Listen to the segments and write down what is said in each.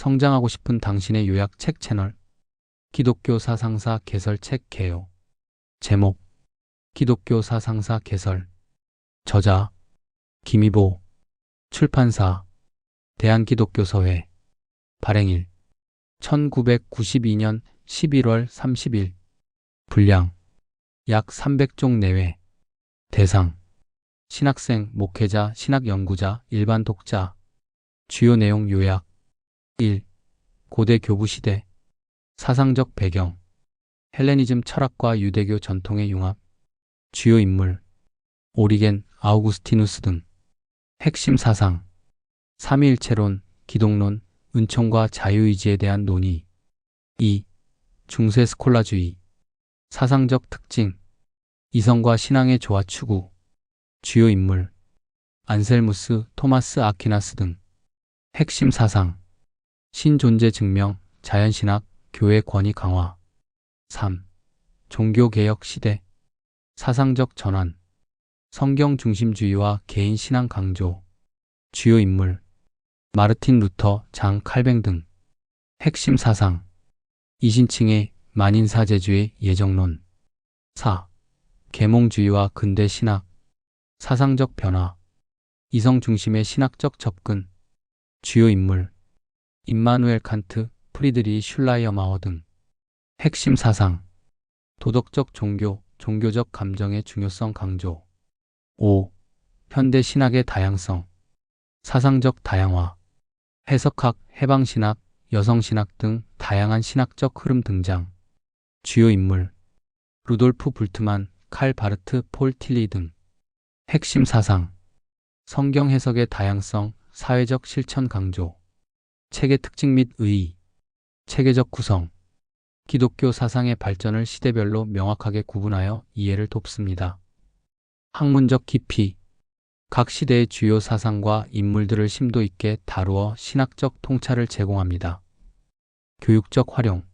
성장하고 싶은 당신의 요약 책 채널. 기독교 사상사 개설 책 개요. 제목. 기독교 사상사 개설. 저자. 김희보. 출판사. 대한기독교서회. 발행일. 1992년 11월 30일. 분량. 약 300종 내외. 대상. 신학생, 목회자, 신학연구자, 일반 독자. 주요 내용 요약 1. 고대 교부 시대 사상적 배경 헬레니즘 철학과 유대교 전통의 융합 주요 인물 오리겐, 아우구스티누스 등 핵심 사상 삼위일체론, 기독론, 은총과 자유의지에 대한 논의 2. 중세 스콜라주의 사상적 특징 이성과 신앙의 조화 추구 주요 인물 안셀무스, 토마스 아퀴나스 등 핵심 사상 신존재 증명, 자연신학, 교회 권위 강화. 3. 종교개혁 시대. 사상적 전환. 성경 중심주의와 개인 신앙 강조. 주요 인물. 마르틴 루터, 장 칼뱅 등. 핵심 사상. 이신층의 만인사제주의 예정론. 4. 계몽주의와 근대 신학. 사상적 변화. 이성 중심의 신학적 접근. 주요 인물 임마누엘 칸트, 프리드리 슐라이어 마어 등 핵심 사상 도덕적 종교, 종교적 감정의 중요성 강조. 5. 현대 신학의 다양성 사상적 다양화 해석학, 해방신학, 여성신학 등 다양한 신학적 흐름 등장. 주요 인물 루돌프 불트만, 칼 바르트, 폴 틸리 등 핵심 사상 성경 해석의 다양성, 사회적 실천 강조 책의 특징 및 의의 체계적 구성 기독교 사상의 발전을 시대별로 명확하게 구분하여 이해를 돕습니다. 학문적 깊이 각 시대의 주요 사상과 인물들을 심도 있게 다루어 신학적 통찰을 제공합니다. 교육적 활용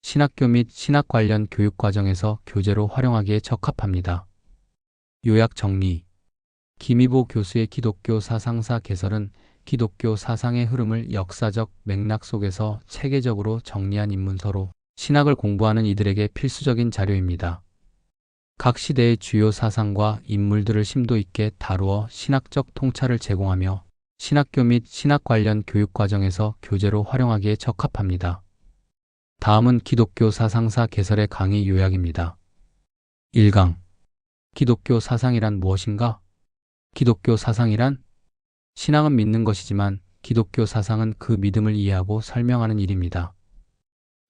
신학교 및 신학 관련 교육 과정에서 교재로 활용하기에 적합합니다. 요약 정리 김희보 교수의 기독교 사상사 개설은 기독교 사상의 흐름을 역사적 맥락 속에서 체계적으로 정리한 인문서로 신학을 공부하는 이들에게 필수적인 자료입니다. 각 시대의 주요 사상과 인물들을 심도 있게 다루어 신학적 통찰을 제공하며 신학교 및 신학 관련 교육 과정에서 교재로 활용하기에 적합합니다. 다음은 기독교 사상사 개설의 강의 요약입니다. 1강 기독교 사상이란 무엇인가? 기독교 사상이란 신앙은 믿는 것이지만 기독교 사상은 그 믿음을 이해하고 설명하는 일입니다.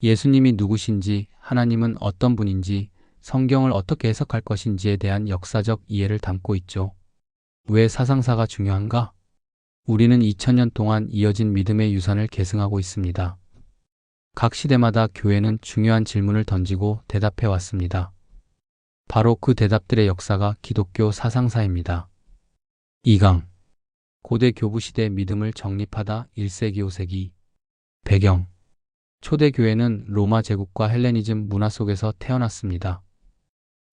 예수님이 누구신지, 하나님은 어떤 분인지, 성경을 어떻게 해석할 것인지에 대한 역사적 이해를 담고 있죠. 왜 사상사가 중요한가? 우리는 2000년 동안 이어진 믿음의 유산을 계승하고 있습니다. 각 시대마다 교회는 중요한 질문을 던지고 대답해 왔습니다. 바로 그 대답들의 역사가 기독교 사상사입니다. 2강 고대 교부 시대 믿음을 정립하다 1세기 5세기. 배경. 초대 교회는 로마 제국과 헬레니즘 문화 속에서 태어났습니다.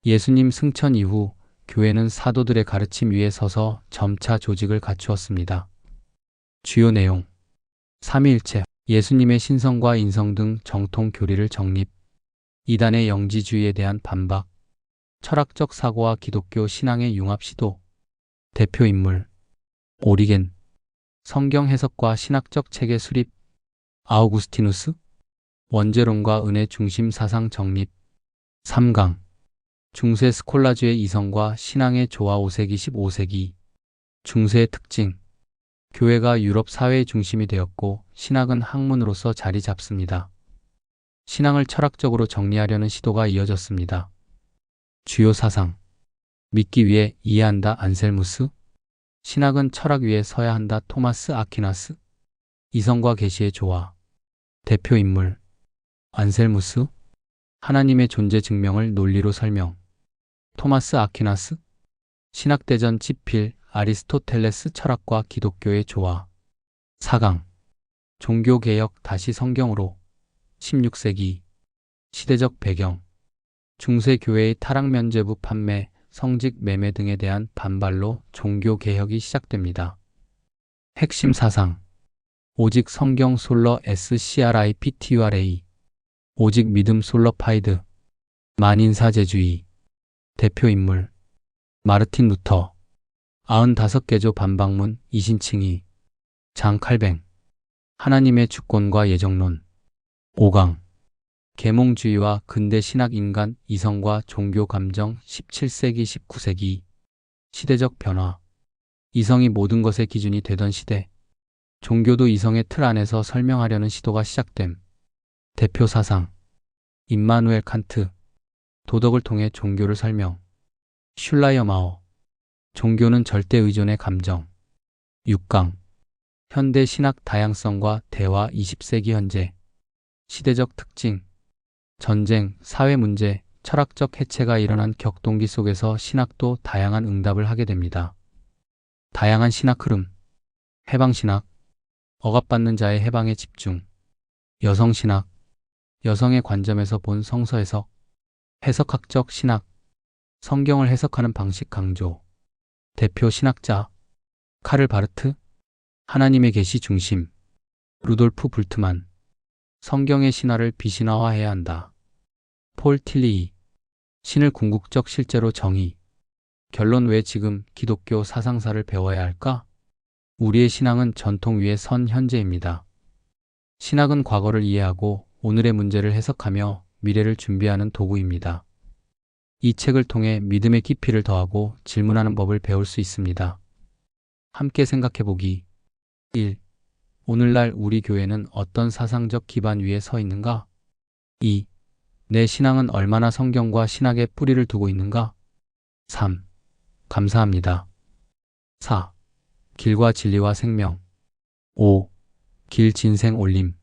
예수님 승천 이후 교회는 사도들의 가르침 위에 서서 점차 조직을 갖추었습니다. 주요 내용. 삼위일체. 예수님의 신성과 인성 등 정통 교리를 정립, 이단의 영지주의에 대한 반박, 철학적 사고와 기독교 신앙의 융합 시도, 대표 인물, 오리겐, 성경 해석과 신학적 체계 수립, 아우구스티누스, 원죄론과 은혜 중심 사상 정립, 3강, 중세 스콜라주의 이성과 신앙의 조화 5세기 15세기, 중세의 특징, 교회가 유럽 사회의 중심이 되었고 신학은 학문으로서 자리 잡습니다. 신앙을 철학적으로 정리하려는 시도가 이어졌습니다. 주요 사상 믿기 위해 이해한다 안셀무스 신학은 철학 위에 서야 한다 토마스 아퀴나스. 이성과 계시의 조화. 대표 인물. 안셀무스. 하나님의 존재 증명을 논리로 설명. 토마스 아퀴나스. 신학대전 지필 아리스토텔레스 철학과 기독교의 조화. 4강. 종교개혁 다시 성경으로. 16세기. 시대적 배경. 중세교회의 타락면제부 판매, 성직 매매 등에 대한 반발로 종교 개혁이 시작됩니다. 핵심 사상. 오직 성경 솔러 SCRIPTURA 오직 믿음 솔러 파이드. 만인사제주의. 대표 인물. 마르틴 루터. 95개조 반박문 이신칭이 장칼뱅. 하나님의 주권과 예정론. 5강 계몽주의와 근대 신학 인간 이성과 종교 감정 17세기 19세기. 시대적 변화. 이성이 모든 것의 기준이 되던 시대. 종교도 이성의 틀 안에서 설명하려는 시도가 시작됨. 대표 사상. 임마누엘 칸트. 도덕을 통해 종교를 설명. 슐라이어 마오. 종교는 절대 의존의 감정. 6강. 현대 신학 다양성과 대화 20세기 현재. 시대적 특징 전쟁, 사회 문제, 철학적 해체가 일어난 격동기 속에서 신학도 다양한 응답을 하게 됩니다. 다양한 신학 흐름. 해방신학. 억압받는 자의 해방에 집중. 여성신학. 여성의 관점에서 본 성서 해석 해석학적 신학. 성경을 해석하는 방식 강조. 대표 신학자. 카를 바르트. 하나님의 계시 중심. 루돌프 불트만. 성경의 신화를 비신화화해야 한다. 폴 틸리 신을 궁극적 실제로 정의 결론 왜 지금 기독교 사상사를 배워야 할까? 우리의 신앙은 전통 위에 선 현재입니다. 신학은 과거를 이해하고 오늘의 문제를 해석하며 미래를 준비하는 도구입니다. 이 책을 통해 믿음의 깊이를 더하고 질문하는 법을 배울 수 있습니다. 함께 생각해 보기 1. 오늘날 우리 교회는 어떤 사상적 기반 위에 서 있는가? 2. 내 신앙은 얼마나 성경과 신학의 뿌리를 두고 있는가? 3. 감사합니다. 4. 길과 진리와 생명. 5. 길 진생 올림.